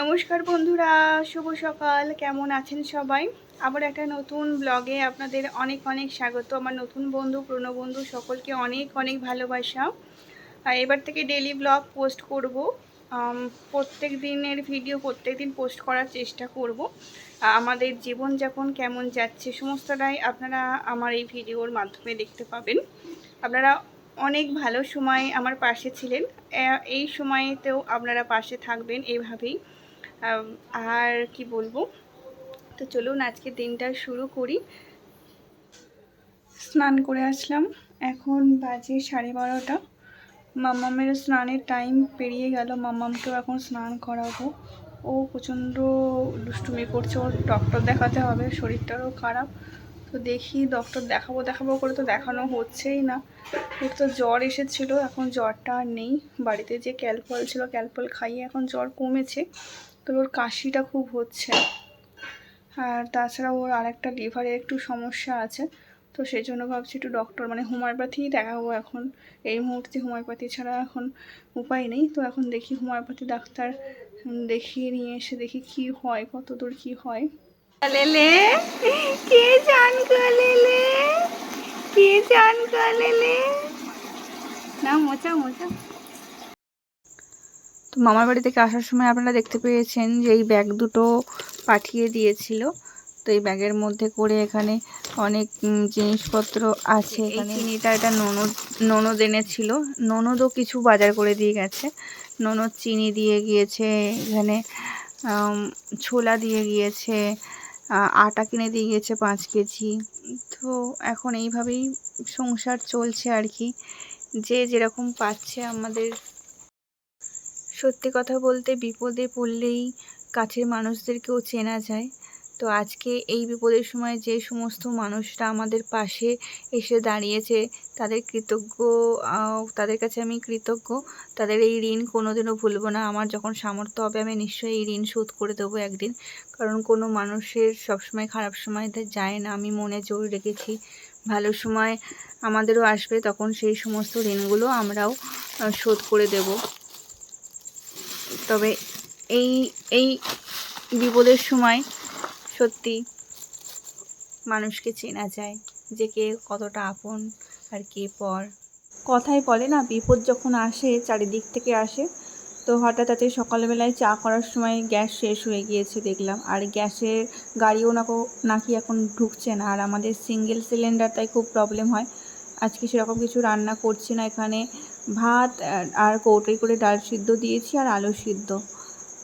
নমস্কার বন্ধুরা, শুভ সকাল, কেমন আছেন সবাই? আবার একটা নতুন ব্লগে আপনাদের অনেক অনেক স্বাগত। আমার নতুন বন্ধু, পুরনো বন্ধু সকলকে অনেক অনেক ভালোবাসা। এবার থেকে ডেলি ব্লগ পোস্ট করব। প্রত্যেক দিনের ভিডিও প্রত্যেক দিন পোস্ট করার চেষ্টা করব। আমাদের জীবনযাপন কেমন যাচ্ছে সমস্তটাই আপনারা আমার এই ভিডিওর মাধ্যমে দেখতে পাবেন। আপনারা অনেক ভালো সময় আমার পাশে ছিলেন। এই সময়েতেও আপনারা পাশে থাকবেন এইভাবেই আর কি বলব? তো চলুন আজকে দিনটা শুরু করি। স্নান করে আসলাম। এখন বাজে সাড়ে বারোটা। মাম্মামের স্নানের টাইম পেরিয়ে গেল। মাম্মামকেও এখন স্নান করাবো। ও প্রচণ্ড দুষ্টুমি করছে। ওর ডক্টর দেখাতে হবে। শরীরটারও খারাপ। তো দেখি ডক্টর দেখাবো দেখাবো করে তো দেখানো হচ্ছেই না। ওর তো জ্বর এসেছিল। এখন জ্বরটা আর নেই। বাড়িতে যে ক্যালপল ছিল ক্যালপল খাইয়ে এখন জ্বর কমেছে। তবে ওর কাশিটা খুব হচ্ছে। আর তাছাড়া ওর আরেকটা লিভারের একটু সমস্যা আছে, তো সেই জন্য ভাবছি একটু ডক্টর মানে হোমিওপ্যাথি দেখাবো এখন। এই মুহূর্তে হোমিওপ্যাথি ছাড়া এখন উপায় নেই, তো এখন দেখি হোমিওপ্যাথি ডাক্তার দেখিয়ে নিয়ে এসে দেখি কি হয় কত দূর কি হয়। লেলে কে জান লেলে কে জান লেলে না, মোচা মোচা। তো মামার বাড়ি থেকে আসার সময় আপনারা দেখতে পেয়েছেন যে এই ব্যাগ দুটো পাঠিয়ে দিয়েছিল। তো এই ব্যাগের মধ্যে করে এখানে অনেক জিনিসপত্র আছে এখানে। চিনিটা এটা ননদ ননদ এনেছিল। ননদও কিছু বাজার করে দিয়ে গেছে। ননদ চিনি দিয়ে গিয়েছে এখানে ছোলা দিয়ে গিয়েছে আটা কিনে দিয়ে গিয়েছে পাঁচ কেজি। তো এখন এইভাবেই সংসার চলছে আর কি। যে যেরকম পাচ্ছে আমাদের সত্যি কথা বলতে বিপদে পড়লেই কাছের মানুষদেরকেও চেনা যায়। তো আজকে এই বিপদের সময় যে সমস্ত মানুষরা আমাদের পাশে এসে দাঁড়িয়েছে, তাদের কৃতজ্ঞ তাদের কাছে আমি কৃতজ্ঞ। তাদের এই ঋণ কোনোদিনও ভুলবো না। আমার যখন সামর্থ্য হবে, আমি নিশ্চয়ই এই ঋণ শোধ করে দেবো একদিন। কারণ কোনো মানুষের সবসময় খারাপ সময় যায় না। আমি মনে জোর রেখেছি। ভালো সময় আমাদেরও আসবে, তখন সেই সমস্ত ঋণগুলো আমরাও শোধ করে দেবো। তবে এই এই বিপদের সময় সত্যি মানুষকে চেনা যায় যে কে কতটা আপন আর কে পর। কথাই বলে না, বিপদ যখন আসে, চারিদিক থেকে আসে, তো হঠাৎ আজকে সকালবেলায় চা করার সময় গ্যাস শেষ হয়ে গিয়েছে দেখলাম। আর গ্যাসের গাড়িও নাকো নাকি এখন ঢুকছে না। আর আমাদের সিঙ্গেল সিলিন্ডার তাই খুব প্রবলেম হয়। আজকে সেরকম কিছু রান্না করছি না এখানে। ভাত আর- কৌটোই করে ডাল সিদ্ধ দিয়েছি আর আলু সিদ্ধ।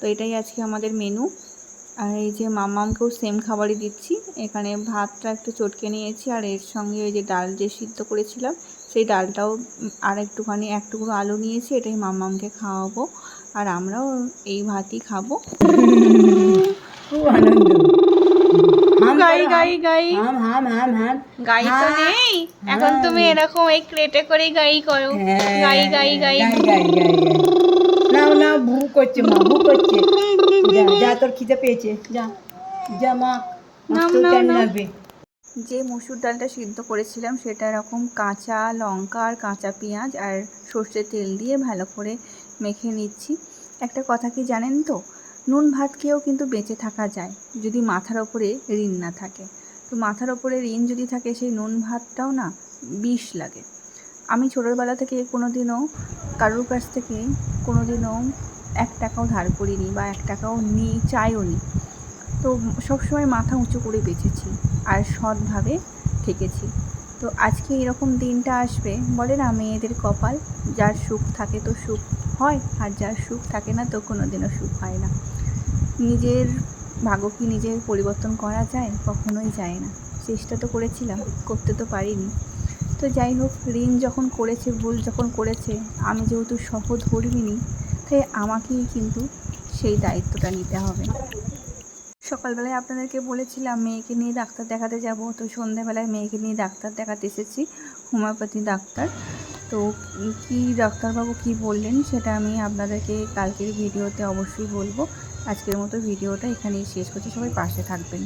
তো এটাই আজকে আমাদের মেনু আর এই যে মামামকেও সেম খাবারই দিচ্ছি। এখানে ভাতটা একটু চটকে নিয়েছি আর এর সঙ্গে ওই যে ডাল যে সিদ্ধ করেছিলাম, সেই ডালটাও আর একটুখানি, এক টুকরো আলু নিয়েছি, এটাই মামামকে খাওয়াবো। আর আমরাও এই ভাতই খাব আনন্দ। গাই গাই গাই। হাম হাম হাম হাম। গাই তো নেই। এখন তুমি। এরকম এই ক্রেটে করে গাই করো। হ্যাঁ, গাই গাই গাই। গাই নাও নাও ভু করছে মা ভু করছে। যা যা তোর খিদে পেয়েছে। যা যা মা টাইম লাগবে? যে মসুর ডালটা সিদ্ধ করেছিলাম সেটা এরকম কাঁচা লঙ্কা আর কাঁচা পেঁয়াজ আর সর্ষের তেল দিয়ে ভালো করে মেখে নিচ্ছি। একটা কথা কি জানেন তো? নুন ভাত খেয়েও কিন্তু বেঁচে থাকা যায়, যদি মাথার ওপরে ঋণ না থাকে। তো মাথার ওপরে ঋণ যদি থাকে, সেই নুন ভাতটাও না বিষ লাগে। আমি ছোটোবেলা থেকে কোনো দিনও কারোর কাছ থেকে কোনো দিনও এক টাকাও ধার করিনি বা এক টাকাও নিই চাইও নি। তো সবসময় মাথা উঁচু করে বেঁচেছি আর সৎভাবে থেকেছি। তো আজকে এরকম দিনটা আসবে, বলে না মেয়েদের কপাল? যার সুখ থাকে তো সুখ হয়, আর যার সুখ থাকে না তো কোনো দিনও সুখ হয় না। নিজের ভাগ্য কি নিজে পরিবর্তন করা যায়? কখনোই যায় না। চেষ্টা তো করেছিলাম, করতে তো পারিনি। তো যাই হোক, ঋণ যখন করেছে, ভুল যখন করেছে, আমি যেহেতু করিনি, তাই আমাকেই কিন্তু সেই দায়িত্বটা নিতে হবে। সকালবেলায় আপনাদেরকে বলেছিলাম, মেয়েকে নিয়ে ডাক্তার দেখাতে যাব। তো সন্ধ্যাবেলায় মেয়েকে নিয়ে ডাক্তার দেখাতে এসেছি, হোমিওপ্যাথি ডাক্তার। তো কী ডাক্তারবাবু কী বললেন, সেটা আমি আপনাদেরকে কালকের ভিডিওতে অবশ্যই বলব। আজকের মতো ভিডিওটা এখানেই শেষ করছি। সবাই পাশে থাকবেন।